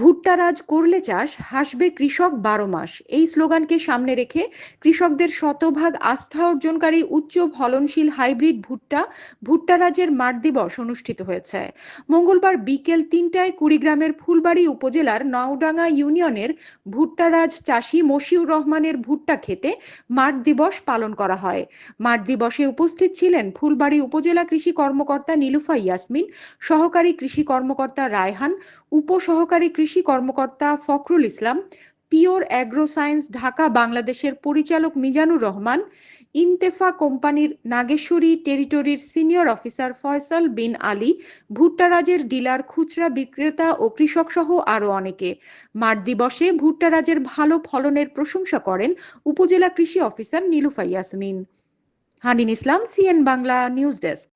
ভুট্টা রাজ করলে চাষ, হাসবে কৃষক বারো মাস। এই স্লোগানকে সামনে রেখে কৃষকদের শতভাগ আস্থা অর্জনকারী উচ্চ ফলনশীল হাইব্রিড ভুট্টা ভুট্টা রাজের মাঠ দিবস অনুষ্ঠিত হয়েছে। মঙ্গলবার বিকেল তিনটায় কুড়িগ্রামের ফুলবাড়ি উপজেলার নাওডাঙ্গা ইউনিয়নের ভুট্টা রাজ চাষি মশিউর রহমানের ভুট্টা খেতে মাঠ দিবস পালন করা হয়। মাঠ দিবসে উপস্থিত ছিলেন ফুলবাড়ি উপজেলা কৃষি কর্মকর্তা নীলুফা ইয়াসমিন, সহকারী কৃষি কর্মকর্তা রায়হান, উপসহকারী কৃষি কর্মকর্তা Fakhrul Islam, pure agro science Dhaka, বাংলাদেশের পরিচালক মিজানুর রহমান, ইন্তেফা কোম্পানির নাগেশ্বরী টেরিটরির সিনিয়র অফিসার ফয়সাল বিন আলী, ভুট্টারাজের ডিলার খুচরা বিক্রেতা ও কৃষক সহ আরও অনেকে। মাঠ দিবসে ভুট্টারাজের ভালো ফলনের প্রশংসা করেন উপজেলা কৃষি officer Nilufa Yasmin. Hanin Islam, CN Bangla news desk.